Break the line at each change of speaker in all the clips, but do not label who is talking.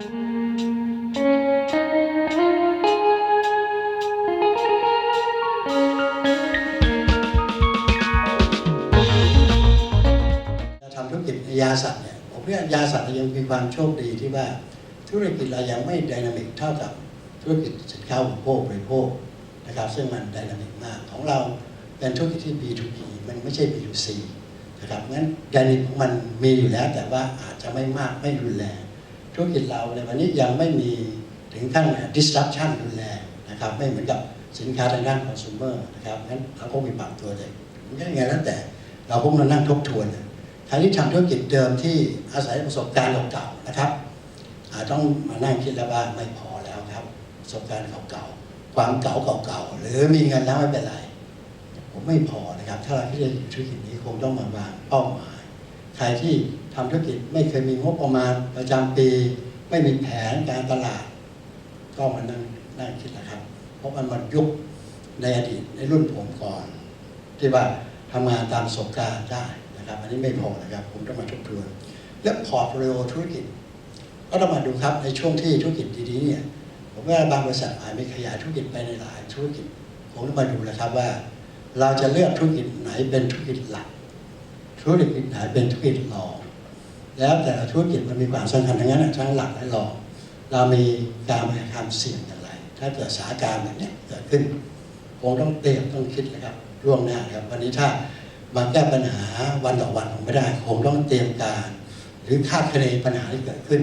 ทำธุรกิจยาสัตว์เนี่ยผมว่ายาสัตว์ยังมีความโชคดีที่ว่าธุรกิจเรายังไม่ไดนามิกเท่ากับธุรกิจสินค้าอุปโภคบริโภคนะครับ ซึ่งมันไดนามิกมากของเราเป็นธุรกิจที่ B2B มันไม่ใช่ B2C นะครับงั้นไดนามิกมันมีอยู่แล้วแต่ว่าอาจจะไม่มากไม่รุนแรง ธุรกิจเราในวันนี้ยังไม่มีถึงขั้น disruption รุนแรงนะครับไม่เหมือนกับสินค้าทางด้าน consumer นะครับงั้นเราก็มีปรับตัวเลยยังไงแล้วแต่เราพวกเรานั่งทบทวนใครที่ทำธุรกิจเดิมที่อาศัยประสบการณ์เก่าๆนะครับอาจต้องมานั่งคิดแล้วว่าไม่พอแล้วครับประสบการณ์เก่าๆความเก่าเก่าๆหรือมีเงินแล้วไม่เป็นไรผมไม่พอนะครับ ถ้าเราที่จะอยู่ธุรกิจนี้คงต้องมาวางเป้าหมายใครที่ ทำธุรกิจไม่เคยมีงบประมาณประจำปี ไม่มีแผนการตลาด ก็มานั่งนั่งคิดนะครับ เพราะมันมันยุคในอดีตในรุ่นผมก่อน ที่ว่าทำงานตามประสบการณ์ได้นะครับ อันนี้ไม่พอนะครับ ผมต้องมาทบทวนและพอร์ตโฟลิโอธุรกิจ ก็ต้องมาดูครับในช่วงที่ธุรกิจดีๆเนี่ยผมว่าบางบริษัทอาจม่ขยายธุรกิจไปในหลายธุรกิจผมต้องมาดูแล้วครับว่า เราจะเลือกธุรกิจไหนเป็นธุรกิจหลัก ธุรกิจไหนเป็นธุรกิจรอง แล้วแต่ละธุรกิจมันมีความสำคัญทั้งนั้นทั้งหลักและรองเรามีการบริหารความเสี่ยงอย่างไร ถ้าเกิดสถานการณ์แบบนี้เกิดขึ้นคงต้องเตรียมต้องคิดนะครับล่วงหน้าครับวันนี้ถ้ามาแก้ปัญหาวันต่อวันคงไม่ได้คงต้องเตรียมการ หรือคาดคะเนปัญหาที่เกิดขึ้น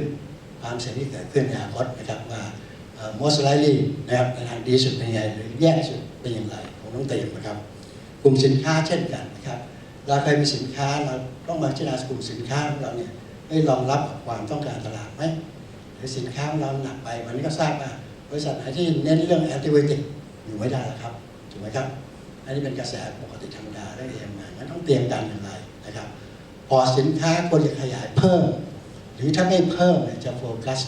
ความเสี่ยงที่เกิดขึ้นในอนาคตนะครับว่าเอ่อ most likely นะครับในทางดีสุดเป็นยังไงหรือแย่สุดเป็นอย่างไรคงต้องเตรียมนะครับ กลุ่มสินค้าเช่นกันนะครับเราเคยมีสินค้าเราต้องมาพิจารณากลุ่มสินค้าของเราเนี่ย ไม่รองรับความต้องการตลาดไหมหรือสินค้าของเราหนักไปวันนี้ก็ทราบว่าบริษัทไหนที่เน้นเรื่องแอนติไบติกอยู่ไม่ได้แล้วครับถูกไหมครับอันนี้เป็นกระแสปกติธรรมดาได้เองมางั้นต้องเตรียมการอย่างไรนะครับ พอสินค้าควรจะขยายเพิ่ม หรือถ้าไม่เพิ่มเนี่ยจะโฟกัส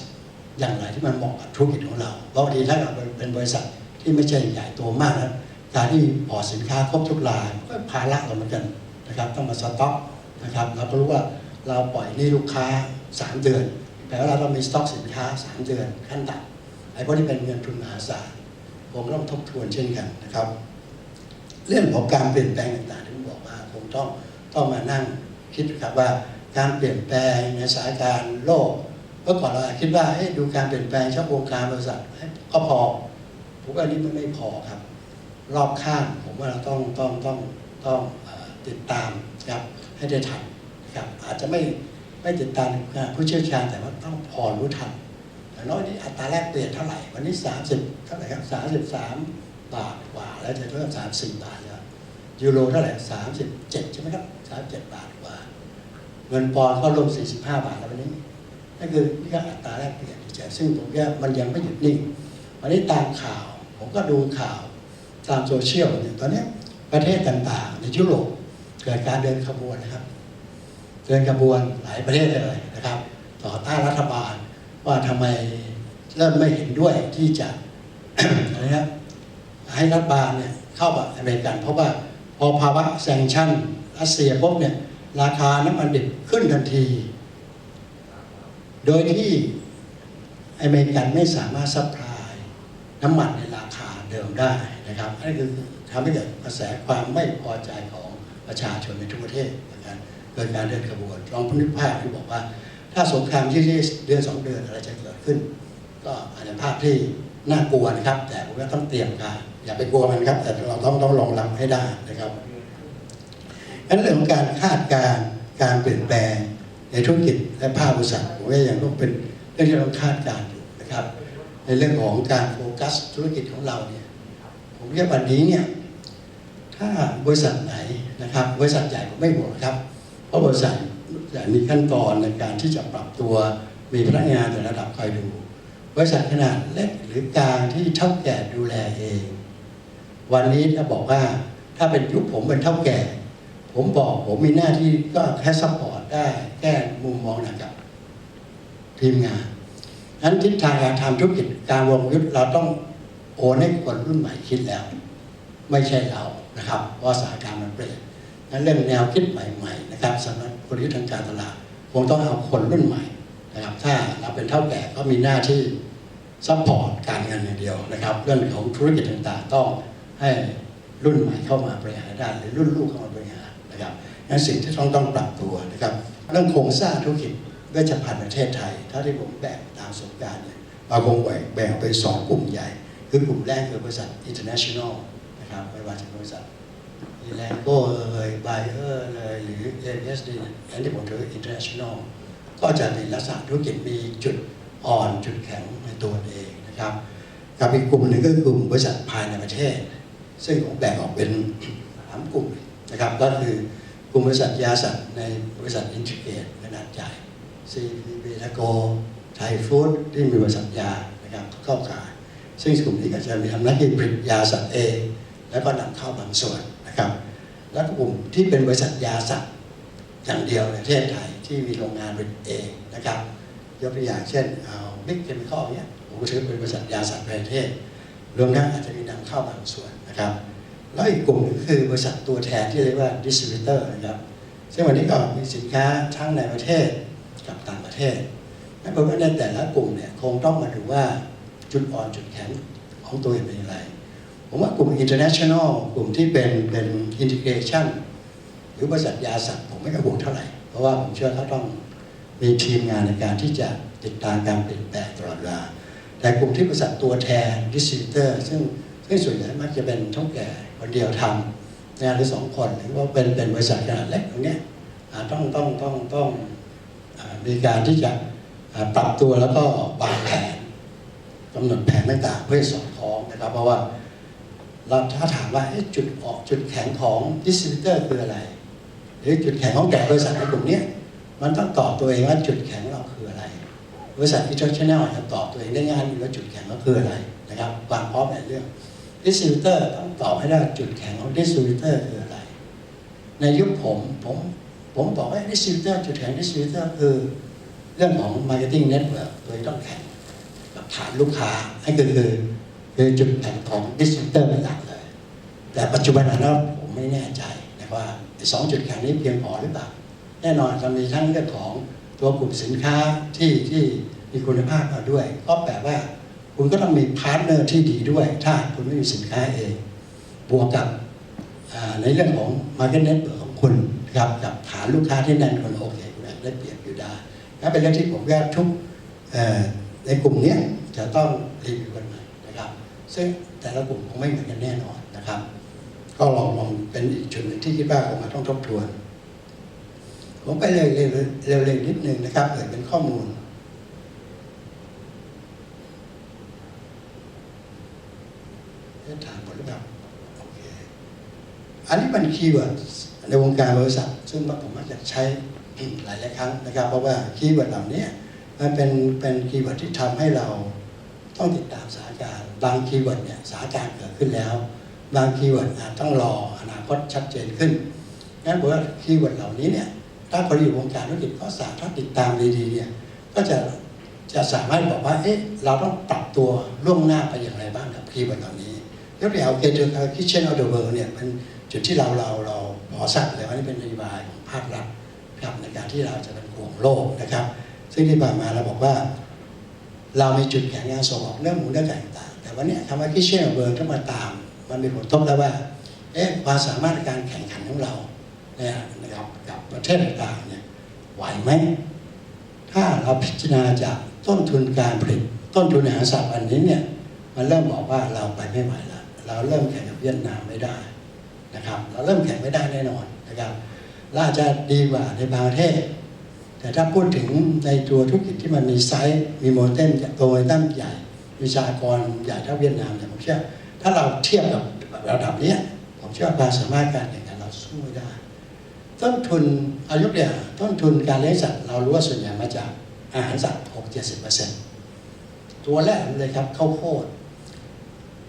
อย่างไรที่มันเหมาะกับธุรกิจของเราเพราะบางทีถ้าเราเป็นบริษัทที่ไม่ใช่ใหญ่โตมากนะการที่พอสินค้าครบทุกรายก็ภาระเราเหมือนกันนะครับ ต้องมาสต็อกนะครับเราก็รู้ว่า เราปล่อยนี่ลูกค้า 3 เดือนแปลว่าเราต้องมีสต็อกสินค้า 3 เดือนขั้นต่ำไอ้พวกนี้เป็นเงินทุนมหาศาลผมต้องทบทวนเช่นกันนะครับ เรื่องของการเปลี่ยนแปลงต่างๆที่ผมบอกว่าผมต้องต้องมานั่งคิดครับว่าการเปลี่ยนแปลงในสานการโลกเมื่อก่อนเราอาจคิดว่าดูการเปลี่ยนแปลงเฉพาะวงการบริษัทก็พอผมว่าอันนี้มันไม่พอครับ รอบข้างผมว่าเราต้องต้องต้องต้องติดตามครับให้ได้ทัน ครับอาจจะไม่ไม่ติดตามผู้เชี่ยวชาญแต่ว่าต้องพอรู้ทันอย่น้อยนี่อัตราแลกเปลี่ยนเท่าไหร่ วันนี้ 30 เท่าไหร่ครับ33 บาทกว่า แล้วจะเริ่ม34 บาทแล้วยูโรเท่าไหร่37 ใช่ไหมครับ37 บาทกว่า เงินปอนด์ก็ลง 45 บาทแล้ววันนี้นั่นคือนี่ก็อัตราแลกเปลี่ยนเฉยซึ่งผมว่ามันยังไม่หยุดนิ่งวันนี้ตามข่าวผมก็ดูข่าวตามโซเชียลเนี่ยตอนนี้ประเทศต่างๆ ในยุโรปเกิดการเดินขบวนนะครับ เดินขบวนหลายประเทศเลยนะครับ ต่อต้านรัฐบาลว่าทำไมเริ่มไม่เห็นด้วยที่จะอะไรนะให้รัฐบาลเนี่ยเข้ากับอเมริกัน เพราะว่าพอภาวะแซงชั่นรัสเซียปุ๊บเนี่ยราคาน้ำมันดิบขึ้นทันที โดยที่อเมริกันไม่สามารถซัพพลายน้ำมันในราคาเดิมได้นะครับนั่นคือทำให้เกิดกระแสความไม่พอใจของประชาชนในทุกประเทศนะครับ กิดการเดินขบวนลองนึกภาพที่บอกว่า ถ้าสงครามที่เดือนสองเดือนอะไรจะเกิดขึ้น ก็อาจจะภาพที่น่ากลัวนะครับ แต่ผมว่าต้องเตรียมการอย่าไปกลัวมันครับ แต่เราต้องต้องรองรับให้ได้นะครับงั้นเรื่องของการคาดการณ์การเปลี่ยนแปลงในธุรกิจและภาคบริษัทผมว่ายังต้องเป็นเรื่องที่เราคาดการณ์อยู่นะครับ ในเรื่องของการโฟกัสธุรกิจของเราเนี่ยผมว่าวันนี้เนี่ยถ้าบริษัทไหนนะครับ บริษัทใหญ่ผมไม่ห่วงครับ เพราะบริษัทมีขั้นตอนในการที่จะปรับตัวมีพนักงานแต่ระดับคอยดู บริษัทขนาดเล็กหรือกลางที่เท่าแก่ดูแลเอง วันนี้ถ้าบอกว่าถ้าเป็นยุคผมเป็นเท่าแก่ ผมบอกผมมีหน้าที่ก็แค่ซัพพอร์ตได้แก้มุมมองนักกับทีมงานนั้นทิศทางการทำธุรกิจการวงยุทธเราต้องโอนให้คนรุ่นใหม่คิดแล้ว ไม่ใช่เรานะครับเพราะสถานการณ์มันเปลี่ยน นั้นเรื่องแนวคิดใหม่ๆนะครับสำหรับกลยุทธ์ทางการตลาดคงต้องเอาคนรุ่นใหม่นะครับ ถ้าเราเป็นเท่าแก่ก็มีหน้าที่ซัพพอร์ตการเงินอย่างเดียวนะครับ เรื่องของธุรกิจต่างๆ ต้องให้รุ่นใหม่เข้ามาบริหารได้หรือรุ่นลูกเข้ามาบริหารนะครับงั้นสิ่งที่ต้องต้องปรับตัวนะครับ เรื่องโครงสร้างธุรกิจเวชภัณฑ์ประเทศไทยเท่าที่ผมแบ่งตามสบการเนี่ยเราคงแบ่งแบ่งออกเป็นสองกลุ่มใหญ่ คือกลุ่มแรกคือบริษัท international นะครับไม่ว่าจะบริษัท แลนโก้เอ่ยไบเออร์เลยหรือ ASD อันที่ผมถือ international ก็จะมีลักษณะธุรกิจมีจุดอ่อนจุดแข็งในตัวเองนะครับกับอีกกลุ่มหนึ่งก็คือกลุ่มบริษัทภายในประเทศ ซึ่งผมแบ่งออกเป็นสามกลุ่มนะครับก็คือกลุ่มบริษัทยาสัตว์ในบริษัทอินทิเกตขนาดใหญ่ CPB ทโกไทยฟู้ดที่มีบริษัทยานะครับเข้าขายซึ่งกลุ่มนี้ก็จะมีทำหน้าที่ผลิตยาสัตว์เอง แล้วก็นำเข้าบางส่วน แล้วก็กลุ่มที่เป็นบริษัทยาสัตว์อย่างเดียวในประเทศไทยที่มีโรงงานผลิตเองนะครับ ยกตัวอย่างเช่นเอาบิ๊กเคมีคอลเนี่ยผมก็ถือเป็นบริษัทยาสัตว์ในประเทศรวมทั้งอาจจะมีนำเข้าบางส่วนนะครับแล้วอีกกลุ่มหนึงคือบริษัทตัวแทนที่เรียกว่าดิสติบิวเตอร์นะครับซึ่งวันนี้ก็มีสินค้าทั้งในประเทศกับต่างประเทศนั่นแปลว่าในแต่ละกลุ่มเนี่ยคงต้องมาดูว่าจุดอ่อนจุดแข็งของตัวเองเป็นอย่างไร ผมว่ากลุ่ม international กลุ่มที่เป็นเป็น integration หรือบริษัทยาสัตว์ผมไม่กระบุเท่าไหร่ เพราะว่าผมเชื่อเขาต้องมีทีมงานในการที่จะติดตามการเปลี่ยนแปลงตลอดเวลา แต่กลุ่มที่บริษัทตัวแทน distributor ซึ่งซึ่งส่วนใหญ่มักจะเป็นท่าแก่คนเดียวทำนะหรือสองคนหรือว่าเป็นเป็นบริษัทขนาดเล็กตรงนี้ต้องต้องต้องต้องมีการที่จะปรับตัวแล้วก็วางแผนกำหนดแผนต่างๆเพื่อสอดคล้องนะครับ เพราะว่า เราถ้าถามว่าจุดออกจุดแข็งของดิสติบิเตอร์คืออะไร หรือจุดแข็งของแต่บริษัทในกลุ่มนี้มันต้องตอบตัวเองว่าจุดแข็งเราคืออะไร บริษัท international จะตอบตัวเองได้ง่ายว่าจุดแข็งก็คืออะไรนะครับความพร้อมในเรื่อง distributor ต้องตอบให้ได้จุดแข็งของ distributor คืออะไร ในยุคผมผมผมบอกว่า distributor จุดแข็ง distributor คือเรื่องของ marketing network โดยต้องแข่งกับฐานลูกค้าให้คือคือ คือจุดแข็งของ distributor เป็นหลักเลย แต่ปัจจุบันนั้นผมไม่แน่ใจนะว่าสองจุดแข็งนี้เพียงพอหรือเปล่า แน่นอนจะมีทั้งเรื่องของตัวกลุ่มสินค้าที่ที่มีคุณภาพมาด้วย ก็แปลว่า คุณก็ต้องมีพาร์ทเนอร์ที่ดีด้วย ถ้าคุณไม่มีสินค้าเอง บวกกับในเรื่องของ Market Network ของคุณนะครับกับฐานลูกค้าที่แน่นคนโอเคคุณอาจจะได้เปรียบอยู่ได้นั่นเป็นเรื่องที่ผมว่าทุกในกลุ่มนี้จะต้องรีวิวกันม่นะครับ ซึ่งแต่ละกลุ่มคงไม่เหมือนกันแน่นอนนะครับ ก็ลองมองเป็นอีกจุดหนึ่งที่คิดว่าคงมาต้องทบทวน ผมไปเร็วๆเร็วๆนิดนึงนะครับเกิดเป็นข้อมูลถามหมดหรือเปล่าโอเคอันนี้เป็นคีย์เวิร์ดในวงการบริษัท ซึ่งผมมักจะใช้หลายหลายครั้งนะครับ เพราะว่าคีย์เวิร์ดเหล่านี้มันเป็นเป็นคีย์เวิร์ดที่ทำให้เรา ต้องติดตามสถานการณ์บางคีย์เวิร์ดเนี่ยสถานการณ์เกิดขึ้นแล้ว บางคีย์เวิร์ดอาจต้องรออนาคตชัดเจนขึ้นงั้นผมว่าคีย์เวิร์ดเหล่านี้เนี่ยถ้าคนอยู่วงการธุรกิจก็สามารถติดตามดีๆเนี่ยก็จะจะสามารถบอกว่าเอ๊ะเราต้องปรับตัวล่วงหน้าไปอย่างไรบ้างกับคีย์เวิร์ดเหล่านี้ยกตัวอย่างโอเคเจอคิเช่นออเดอร์เวิร์เนี่ยเป็นจุดที่เราเราเราพอสักเลยว่านี่เป็นนโยบายของภาครัฐครับในการที่เราจะเป็นห่วงโลกนะครับ ซึ่งที่ผ่านมาเราบอกว่า เรามีจุดแข็งงานส่งออกเรื่อหมูเรื่อไก่ต่างแต่วันนี้คำว่าคิเช่นอเดอร์เวิร์ต้องมาตาม มันมีผลทบแล้วว่าเอ๊ะความสามารถในการแข่งขันของเราเนี่ยนะครับกับประเทศต่างๆเนี่ยไหวไหมถ้าเราพิจารณาจากต้นทุนการผลิต ต้นทุนอาหารสัตว์อันนี้เนี่ยมันเริ่มบอกว่าเราไปไม่ไหวแล้วเราเริ่มแข่งกับเวียดนามไม่ได้นะครับ เราเริ่มแข่งไม่ได้แน่นอนนะครับและอาจจะดีกว่าในบางประเทศ แต่ถ้าพูดถึงในตัวธุรกิจที่มันมีไซส์มีโมเดลโตโมเดลใหญ่มีชากรใหญ่เท่าเวียดนามเนี่ยผมเชื่อถ้าเราเทียบกับระดับนี้ผมเชื่อว่าความสามารถการแข่งขันเราสู้ไม่ได้ ต้นทุนอายุเนี่ยต้นทุนการเลี้ยงสัตว์เรารู้ว่าส่วนใหญ่มาจากอาหารสัตว์6-70%ตัวแรกเลยครับข้าวโพด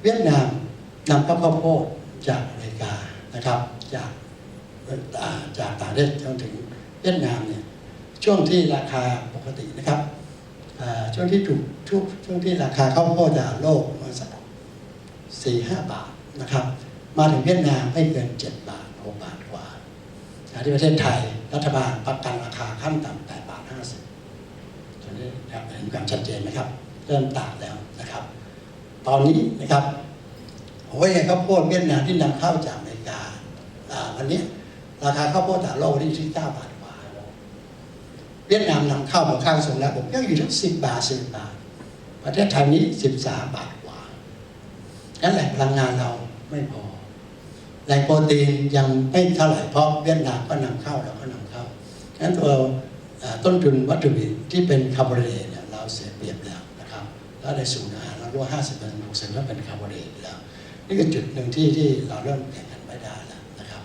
เวียดนามนำเข้าวโพดจากอเมริกานะครับจากจากต่างประเทศจนถึงเวียดนามเนี่ย ช่วงที่ราคาปกตินะครับช่วงที่ถูกช่วงช่วงที่ราคาข้าวโพดจากโลกมาสักสี่ห้าบาทนะครับ มาถึงเวียดนามไม่เกินเจ็ดบาทหกบาทกว่าที่ประเทศไทยรัฐบาลประกันราคาขั้นต่ำ8บาท50ตอนนี้นะครับเห็นความชัดเจนไหมครับ เริ่มต่างแล้วนะครับ ตอนนี้นะครับโอ้ยข้าวโพดเวียดนามที่นำเข้าจากอเมริกาวันนี้ราคาข้าวโพดตลาดโลกที่ที่9บาท เวียดนามนำเข้ามาข้างส่งแล้วผมยังอยู่ที่10บบาท10บบาท ประเทศไทยนี้13บสาบาทกว่านั่นแหละพลังงานเราไม่พอแหล่งโปรตีนยังไม่เท่าไหร่เพราะเวียดนามก็นำเข้าเราก็นำเข้าฉะนั้นตัวต้นทุนวัตถุดิบที่เป็นคาร์โบไฮเดรตเนี่ยเราเสียเปรียบแล้วนะครับแล้วในสูตรอาหารเรารู้ว่า50เปอร์เซ็นต์60ก็เป็นคาร์โบไฮเดรตแล้ว นี่คือจุดหนึ่งที่ที่เราเริ่มแข่งกันไม่ได้แล้วนะครับ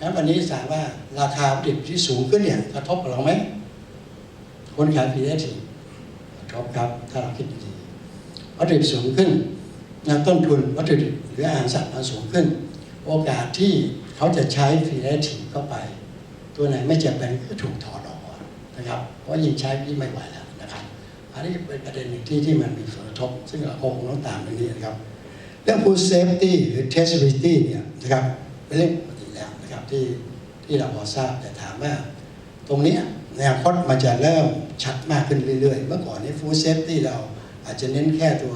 งั้นวันนี้ถามว่าราคาวัตถุดิบที่สูงขึ้นเนี่ยกระทบกับเราไหม คนขายพีเอทีกระทบครับถ้าเราคิดดีวัตถุดิบสูงขึ้นนะต้นทุนวัตถุดิบหรืออาหารสัตว์มันสูงขึ้น โอกาสที่เขาจะใช้ฟรีแลนซ์เข้าไป ตัวไหนไม่จำเป็นก็ถูกถอดออกนะครับเพราะยิ่งใช้ยิ่งไม่ไหวแล้วนะครับ อันนี้เป็นประเด็นหนึ่งที่ที่มันมีผลกระทบ ซึ่งเราคงต้องตามเรื่องนี้นะครับเรื่อง food safety หรือ traceability เนี่ยนะครับเป็นเรื่องปกติแล้วนะครับที่ที่เราพอทราบแต่ถามว่าตรงนี้ ในอนาคตมันจะเริ่มชัดมากขึ้นเรื่อยๆ เมื่อก่อนนี้ food safety เราอาจจะเน้นแค่ตัว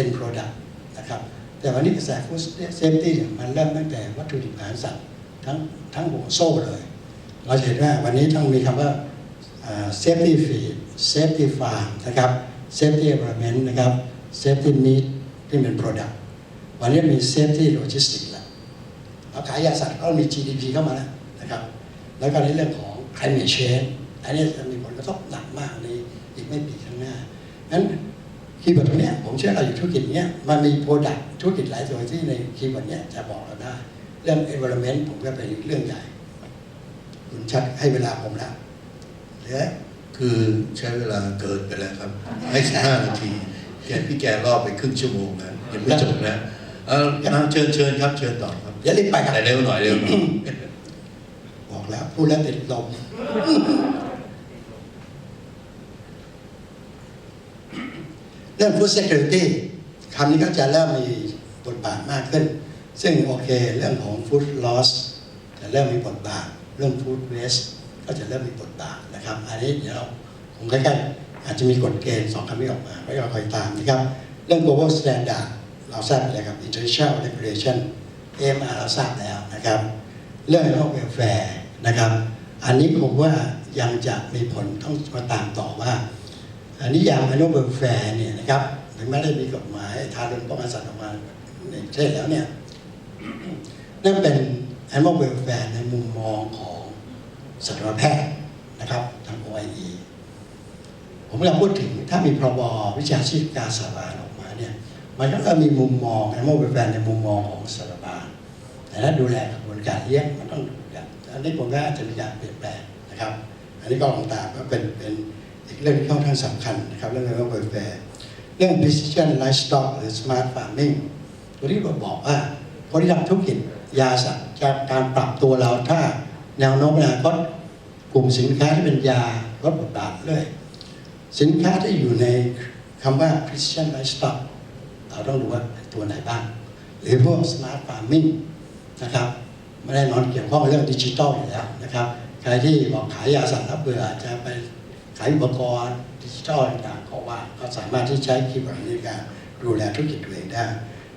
end product นะครับ แต่วันนี้กระแส food safety เนี่ยมันเริ่มตั้งแต่วัตถุดิบอาหารสัตว์ทั้งทั้งห่วโซ่เลย เราจะเห็นว่าวันนี้ต้องมีคำว่าอ่า safety feed safety farm นะครับ safety environment นะครับ safety meat ที่เป็น product วันนี้มี safety logistics แล้วเราขายยาสัตว์ก็มี GDP เข้ามาแล้วนะครับ แล้วก็ในเรื่องของ climate change อันนี้จะมีผลกระทบหนักมากในอีกไม่ปีข้างหน้างั้นคีย์เวิร์ดตรงเนี้ยผมเชื่อเราอยู่ธุรกิจเนี้ยมันมีโปรดักธุรกิจหลายตัวที่ในคีย์เวิร์ดเนี้ยจะบอกเราได้ เรื่อง environment ผมก็เป็นอีกเรื่องใหญ่คุณชัดให้เวลาผมแล้วเหลือ
คือใช้เวลาเกินไปแล้วครับให้สิบห้านาทีแกพี่แกรอบไปครึ่งชั่วโมงนะยังไม่จบนะเออเอาเชิญเชิญครับเชิญต่อครับ
เดี๋ยวรีบไปครับ
แต่เร็วหน่อยเร็วหน่อย
บอกแล้วพูดแล้วติดลม เรื่อง food security คำนี้ก็จะเริ่มมีบทบาทมากขึ้น ซึ่งโอเคเรื่องของ food loss จะเริ่มมีบทบาท เรื่อง food waste ก็จะเริ่มมีบทบาทนะครับ อันนี้เดี๋ยวเราคงใกล้ๆอาจจะมีกฎเกณฑ์สองคำนี้ออกมาไว้เราคอยตามนะครับ เรื่อง global standard เราทราบไปแล้วครับ international regulation AMR เราทราบแล้วนะครับ เรื่องโลกเวลแฟร์นะครับ อันนี้ผมว่ายังจะมีผลต้องมาตามต่อว่า นนี้ยามโลกเวลแฟร์เนี่ยนะครับถึงแม้ได้มีกฎหมายทารุณป้องกันสัตว์ออกมาในประเทศแล้วเนี่ยนั่นเป็น animal welfare ในมุมมองของสัตวแพทย์นะครับทาง OIE ผมกำลังพูดถึงถ้ามีพรบวิชาชีพการสาบานออกมาเนี่ยมันก็เริ่มมีมุมมอง animal welfare ในมุมมองของสัตวบาลแต่ถ้าดูแลกระบวนการเลี้ยงมันต้องอย่างอันนี้ผมว่าอาจจะมีการเปลี่ยนแปลงนะครับ อันนี้ก็ลองตามก็เป็นเป็น เรื่องที่ค่อนข้างสำคัญนะครับเรื่อง animal welfare เรื่อง precision livestock หรือ smart farming ตัวที่ผมบอกว่าคนที่ทำธุรกิจยาสัตว์จากการปรับตัวเราถ้าแนวโน้มอนาคตกลุ่มสินค้าที่เป็นยาลดบทบาทเรื่อยสินค้าที่อยู่ในคำว่า precision livestock เราต้องดูว่าตัวไหนบ้าง หรือพวก smart farming นะครับไม่ได้นอนเกี่ยวข้องกับเรื่องดิจิทัลอยู่แล้วนะครับใครที่บอกขายยาสัตว์แล้วเบื่อจะไป ขายอุปกรณ์ดิจิทัลต่างๆก็ว่าก็สามารถที่ใช้คีย์บอร์ดในการดูแลธุรกิจตัวเองได้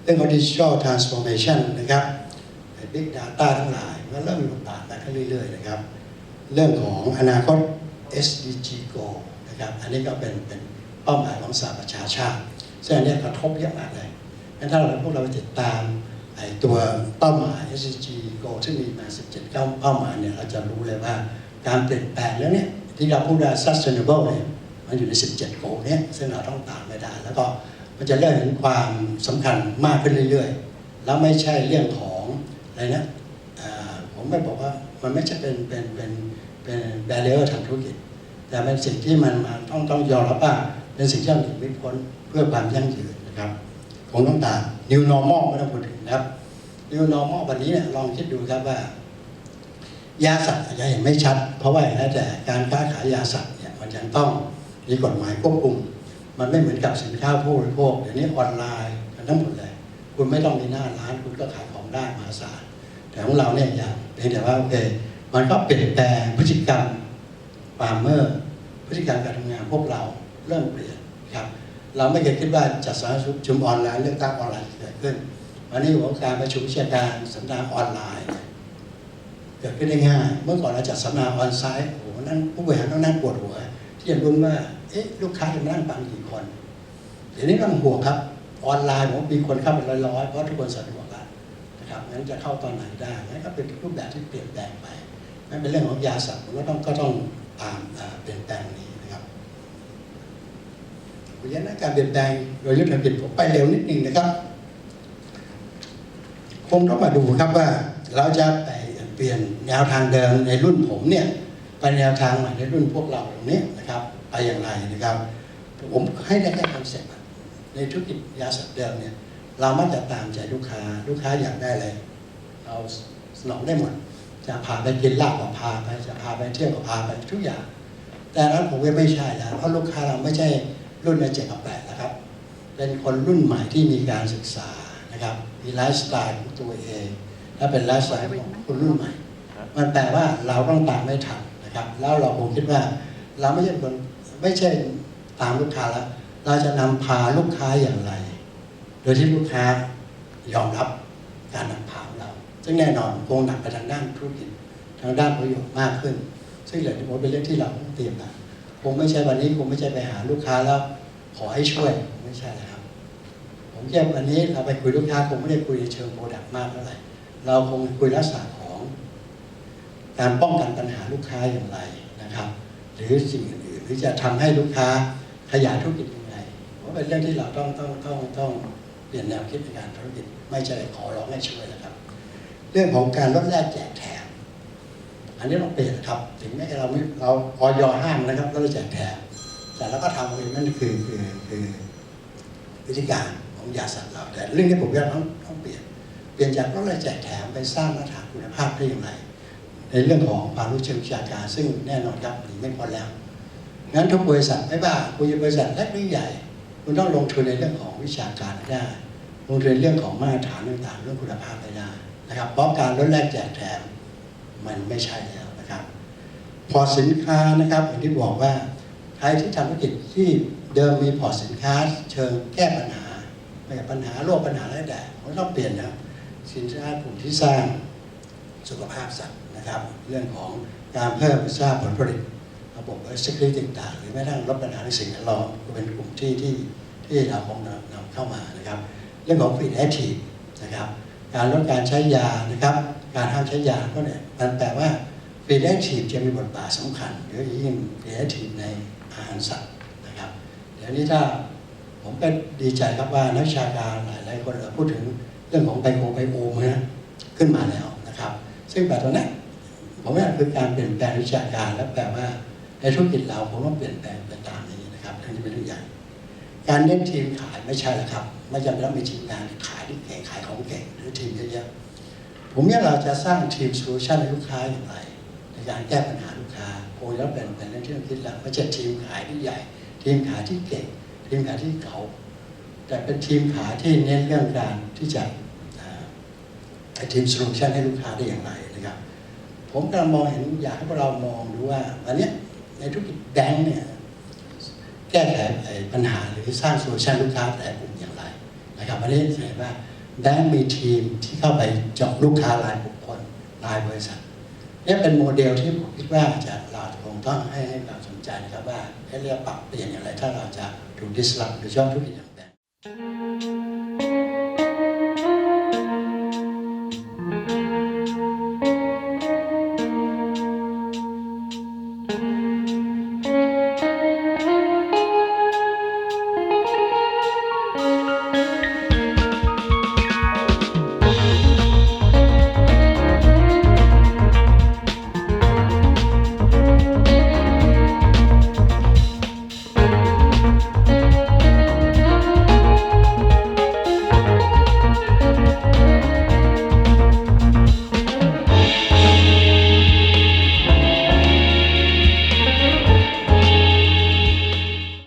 เรื่องของดิจิทัลทรานส์ฟอร์เมชันนะครับบิ๊กดาต้าทั้งหลายมันเริ่มมีบทบาทมากขึ้นเรื่อยๆนะครับ เรื่องของอนาคต SDG Go นะครับอันนี้ก็เป็นเป็นเป้าหมายของสหประชาชาติซึ่งอันนี้กระทบเยอะมากเลยงั้นถ้าเราพวกเราไปติดตามไอ้ตัวเป้าหมาย SDG Goal ที่มีมา 17 เป้าหมายเนี่ยเราจะรู้เลยว่าการเปลี่ยนแปลงแล้วเนี่ย ที่เราพูดว่า sustainable เนี่ยมันอยู่ใน 17 Goal เนี่ยซึ่งเราต้องตามไม่ได้แล้วก็มันจะเริ่มเห็นความสำคัญมากขึ้นเรื่อยๆ แล้วไม่ใช่เรื่องของอะไรนะผมไม่บอกว่ามันไม่ใช่เป็นเป็นเป็นเป็น barrier ทางธุรกิจ แต่เป็นสิ่งที่มันมต้องต้องยอมรับว่าเป็นสิ่งที่เราหนีไม่พ้นเพื่อความยั่งยืนนะครับคงต้องตาม new normal ไม่ต้องพูดถึงนะครับ new normal วันนี้เนี่ยลองคิดดูครับว่า ยาสัตว์อาจจะเห็นไม่ชัด เพราะว่าอย่างนั้นแต่การค้าขายยาสัตว์เนี่ยมันยังต้องมีกฎหมายควบคุม มันไม่เหมือนกับสินค้าผู้บริโภคเดี๋ยวนี้ออนไลน์กันทั้งหมดเลยคุณไม่ต้องมีหน้าร้านคุณก็ขายของได้มหาศาลแต่ของเราเนี่ยอย่างเพียงแต่ว่าโอเคมันก็เปลี่ยนแปลงพฤติกรรมฟาร์มเมอร์พฤติกรรมการทำงานพวกเราเริ่มเปลี่ยนครับเราไม่เคยคิดว่าจัดสรรประชุมออนไลน์เลือกตั้งออนไลน์เกิดขึ้นวันนี้หัวการประชุมวิชาการสัมมนาออนไลน์ เนี่ยเกิดขึ้นได้ง่าย เมื่อก่อนเราจัดสัมมนาออนไซต์โอ้โหนั่นผู้บริหารต้องนั่งปวดหัว ที่จะรุ้ว่าเอ๊ะลูกค้าจะมานั่งฟังกี่คนเดี๋ยวนี้ไม่ต้องห่วงครับ ออนไลน์ผมมีคนเข้าเป็นร้อยๆเพราะทุกคนสะดวกแล้วนะครับงั้นจะเข้าตอนไหนได้งั้นก็เป็นรูปแบบที่เปลี่ยนแปลงไปนั่นเป็นเรื่องของยาสัตว์ผมก็ต้องก็ต้องตามเปลี่ยนแปลงนี้นะครับเพราะฉะนั้นการเปลี่ยนแปลงโดยยุทธกิจผมไปเร็วนิดนึงนะครับคงต้องมาดูครับว่าเราจะไปเปลี่ยนแนวทางเดิมในรุ่นผมเนี่ยไปแนวทางใหม่ในรุ่นพวกเราตรงนี้นะครับไปอย่างไรนะครับ ผมให้ได้แค่คอนเซ็ปต์ในธุรกิจยาสัตว์เดิมเนี่ยเรามักจะตามใจลูกค้าลูกค้าอยากได้อะไรเราสนองได้หมด จะพาไปกินลาบก็พาไปจะพาไปเที่ยวก็พาไปทุกอย่าง แต่นั้นผมก็ไม่ใช่แล้วเพราะลูกค้าเราไม่ใช่รุ่นในเจ็ดกับแปดนะครับ เป็นคนรุ่นใหม่ที่มีการศึกษานะครับมีไลฟ์สไตล์ของตัวเอง และเป็นไลฟ์สไตล์ของคนรุ่นใหม่ มันแปลว่าเราต้องตามไม่ทันนะครับ แล้วเราคงคิดว่าเราไม่ใช่คนไม่ใช่ตามลูกค้าแล้ว เราจะนำพาลูกค้าอย่างไร โดยที่ลูกค้ายอมรับการนำพาของเรา ซึ่งแน่นอนคงหนักไปทางด้านธุรกิจทางด้านประโยชน์มากขึ้น ซึ่งเหล่านี้ผมเป็นเรื่องที่เราต้องเตรียมนะคงไม่ใช่วันนี้คงไม่ใช่ไปหาลูกค้าแล้วขอให้ช่วยไม่ใช่นะครับ ผมแค่วันนี้เราไปคุยลูกค้าคงไม่ได้คุยในเชิงโปรดักต์มากเท่าไหร่ เราคงคุยลักษณะของการป้องกันปัญหาลูกค้าอย่างไรนะครับ หรือสิ่งอื่นๆหรือจะทำให้ลูกค้าขยายธุรกิจยังไงเพราะเป็นเรื่องที่เราต้องต้องต้องต้องเปลี่ยนแนวคิดในการธุรกิจไม่ใช่ขอร้องให้ช่วยนะครับ เรื่องของการลดแลกแจกแถมอันนี้ต้องเปลี่ยนนะครับ ถึงแม้เราไม่เราออยห้ามนะครับเราจะแจกแถมแต่เราก็ทำเองนั่นคือคือคือวิธีการของยาสัตว์เราแต่เรื่องนี้ผมว่าต้องต้องเปลี่ยน เปลี่ยนจากลดแลกแจกแถมไปสร้างมาตรฐานคุณภาพได้อย่างไรในเรื่องของความรู้เชิงวิชาการซึ่งแน่นอนครับหนีไม่พ้นแล้วงั้นทุกบริษัทไม่ว่าคุณจะบริษัทเล็กหรือใหญ่ คุณต้องลงทุนในเรื่องของวิชาการได้ ลงทุนเรื่องของมาตรฐานต่างๆ เรื่องคุณภาพได้นะครับเพราะการลดแลกแจกแถมมันไม่ใช่แล้วนะครับ พอสินค้านะครับอย่างที่บอกว่าใครที่ทำธุรกิจที่เดิมมีพอสินค้า เชิงแก้ปัญหาไม่ปัญหาโรคปัญหาอะไรแต่ผมต้องเปลี่ยนนะครับ สินค้ากลุ่มที่สร้างสุขภาพสัตว์นะครับ เรื่องของการเพิ่มสร้างผลผลิตระบบเซ็กซ์ต่างๆ หรือแม้กระทั่งลดปัญหาในสิ่งแวดล้อมก็เป็นกลุ่มที่ที่ที่เราคงนำนำเข้ามานะครับ เรื่องของฟีดแอทีฟนะครับ การลดการใช้ยานะครับ การห้ามใช้ยาก็เนี่ยมันแปลว่าฟีดแอทีฟจะมีบทบาทสำคัญเยอะยิ่งฟีดแอทีฟในอาหารสัตว์นะครับเดี๋ยวนี้ถ้าผมก็ดีใจครับว่านักชาการหลายๆคนเราพูดถึง เรื่องของไบโอไบโอมนะขึ้นมาแล้วนะครับ ซึ่งแบบตัวเนี้ผมว่าคือการเปลี่ยนแปลงวิชาการและแปลว่าในธุรกิจเราผมต้องเปลี่ยนแปลงไปตามนี้นะครับทั้งที่เป็นเรื่องใหญ่การเน้นทีมขายไม่ใช่แล้วครับ ไม่จำเป็นต้องมีทีมงานขายที่เก่งขายของเก่งหรือทีมเยอะๆผมเนี่ยเราจะสร้างทีมโซลูชันให้ลูกค้าอย่างไรในการแก้ปัญหาลูกค้าคงจะต้องเป็นเป็นเรื่องที่ต้องคิดแล้วไม่ใช่ทีมขายที่ใหญ่ ทีมขายที่เก่งทีมขายที่เก่า แต่เป็นทีมขาที่เน้นเรื่องการที่จะอ่าให้ทีมโซลูชันให้ลูกค้าได้อย่างไรนะครับ ผมกำลังมองเห็นอยากให้พวกเรามองดูว่าอันนี้ในธุรกิจแบงค์เนี่ยแก้ไขปัญหาหรือสร้างโซลูชันลูกค้าแต่กลุ่มอย่างไรนะครับอันนี้เห็นว่าแบงค์มีทีมที่เข้าไปเจาะลูกค้ารายบุคคลรายบริษัทนี่เป็นโมเดลที่ผมคิดว่าจะเราคงต้องให้ให้ความสนใจนะครับว่าให้เรียกปรับเปลี่ยนอย่างไรถ้าเราจะถูกดิสลอฟหรือช่องธุรกิจ อ